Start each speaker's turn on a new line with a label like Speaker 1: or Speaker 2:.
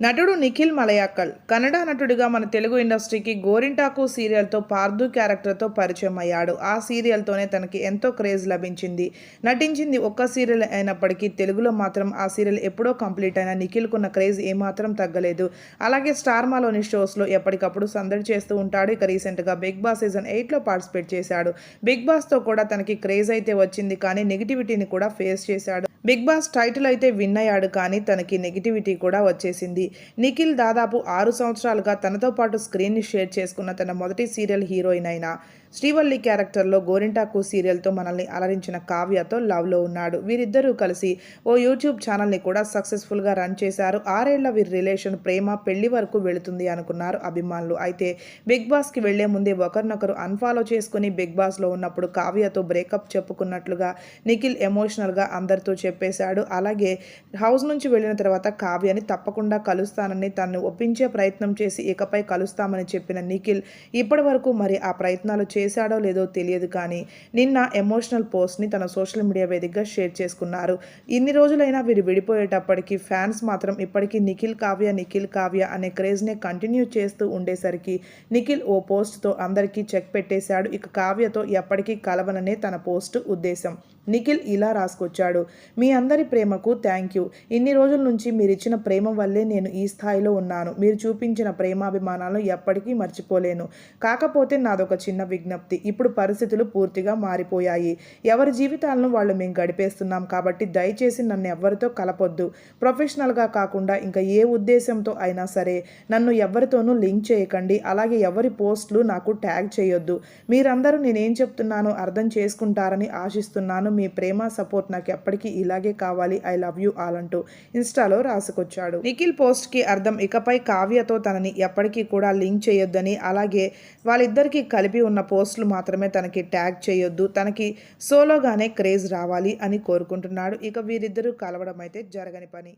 Speaker 1: నటుడు నిఖిల్ మలయాకల్ కన్నడ నటుడిగా మన తెలుగు ఇండస్ట్రీకి గోరింటాకు సీరియల్తో పార్దు క్యారెక్టర్తో పరిచయం అయ్యాడు. ఆ సీరియల్తోనే తనకి ఎంతో క్రేజ్ లభించింది. నటించింది ఒక్క సీరియల్ అయినప్పటికీ తెలుగులో మాత్రం ఆ సీరియల్ ఎప్పుడో కంప్లీట్ అయిన నిఖిల్కున్న క్రేజ్ ఏమాత్రం తగ్గలేదు. అలాగే స్టార్మాలోని షోస్లో ఎప్పటికప్పుడు సందడి చేస్తూ ఉంటాడు. ఇక రీసెంట్గా బిగ్ బాస్ సీజన్ ఎయిట్లో పార్టిసిపేట్ చేశాడు. బిగ్ బాస్తో కూడా తనకి క్రేజ్ అయితే వచ్చింది కానీ నెగిటివిటీని కూడా ఫేస్ చేశాడు. బిగ్ బాస్ టైటిల్ అయితే విన్ అయ్యాడు కానీ తనకి నెగిటివిటీ కూడా వచ్చేసింది. నిఖిల్ దాదాపు ఆరు సంవత్సరాలుగా తనతో పాటు స్క్రీన్ని షేర్ చేసుకున్న తన మొదటి సీరియల్ హీరోయిన్ అయిన శ్రీవల్లి క్యారెక్టర్లో గోరింటాకు సీరియల్తో మనల్ని అలరించిన కావ్యతో లవ్లో ఉన్నాడు. వీరిద్దరూ కలిసి ఓ యూట్యూబ్ ఛానల్ని కూడా సక్సెస్ఫుల్గా రన్ చేశారు. ఆరేళ్ళ వీరి రిలేషన్ ప్రేమ పెళ్ళి వరకు వెళుతుంది అనుకున్నారు అభిమానులు. అయితే బిగ్ బాస్కి వెళ్ళే ముందే ఒకరినొకరు అన్ఫాలో చేసుకుని బిగ్ బాస్లో ఉన్నప్పుడు కావ్యతో బ్రేకప్ చెప్పుకున్నట్లుగా నిఖిల్ ఎమోషనల్గా అందరితో చెప్పేశాడు. అలాగే హౌస్ నుంచి వెళ్ళిన తర్వాత కావ్యని తప్పకుండా కలుస్తానని తనను ఒప్పించే ప్రయత్నం చేసి ఇకపై కలుస్తామని చెప్పిన నిఖిల్ ఇప్పటి వరకు మరి ఆ ప్రయత్నాలు చేశాడో లేదో తెలియదు కానీ నిన్న ఎమోషనల్ పోస్ట్ని తన సోషల్ మీడియా వేదికగా షేర్ చేసుకున్నారు. ఇన్ని రోజులైనా వీరు విడిపోయేటప్పటికీ ఫ్యాన్స్ మాత్రం ఇప్పటికీ నిఖిల్ కావ్య నిఖిల్ కావ్య అనే క్రేజ్నే కంటిన్యూ చేస్తూ ఉండేసరికి నిఖిల్ ఓ పోస్ట్తో అందరికీ చెక్ పెట్టేశాడు. ఇక కావ్యతో ఎప్పటికీ కలవననే తన పోస్ట్ ఉద్దేశం. నిఖిల్ ఇలా రాసుకొచ్చాడు. మీ అందరి ప్రేమకు థ్యాంక్ యూ ఇన్ని రోజుల నుంచి మీరు ఇచ్చిన ప్రేమ వల్లే నేను ఈ స్థాయిలో ఉన్నాను. మీరు చూపించిన ప్రేమాభిమానాలను ఎప్పటికీ మర్చిపోలేను. కాకపోతే నాదొక చిన్న విజ్ఞప్తి. ఇప్పుడు పరిస్థితులు పూర్తిగా మారిపోయాయి. ఎవరి జీవితాలను వాళ్ళు మేము గడిపేస్తున్నాం కాబట్టి దయచేసి నన్ను ఎవరితో కలపొద్దు. ప్రొఫెషనల్గా కాకుండా ఇంకా ఏ ఉద్దేశంతో అయినా సరే నన్ను ఎవరితోనూ లింక్ చేయకండి. అలాగే ఎవరి పోస్టులు నాకు ట్యాగ్ చేయొద్దు. మీరందరూ నేనేం చెప్తున్నానో అర్థం చేసుకుంటారని ఆశిస్తున్నాను. మీ ప్రేమ సపోర్ట్ నాకు ఎప్పటికీ ఇలా ఇలాగే కావాలి ఐ లవ్ యూ ఆల్ అంటూ ఇన్స్టాలో రాసుకొచ్చాడు. నిఖిల్ పోస్ట్కి అర్థం ఇకపై కావ్యతో తనని ఎప్పటికీ కూడా లింక్ చేయొద్దని అలాగే వాళ్ళిద్దరికీ కలిపి ఉన్న పోస్టులు మాత్రమే తనకి ట్యాగ్ చేయొద్దు తనకి సోలోగానే క్రేజ్ రావాలి అని కోరుకుంటున్నాడు. ఇక వీరిద్దరూ కలవడం అయితే జరగని పని.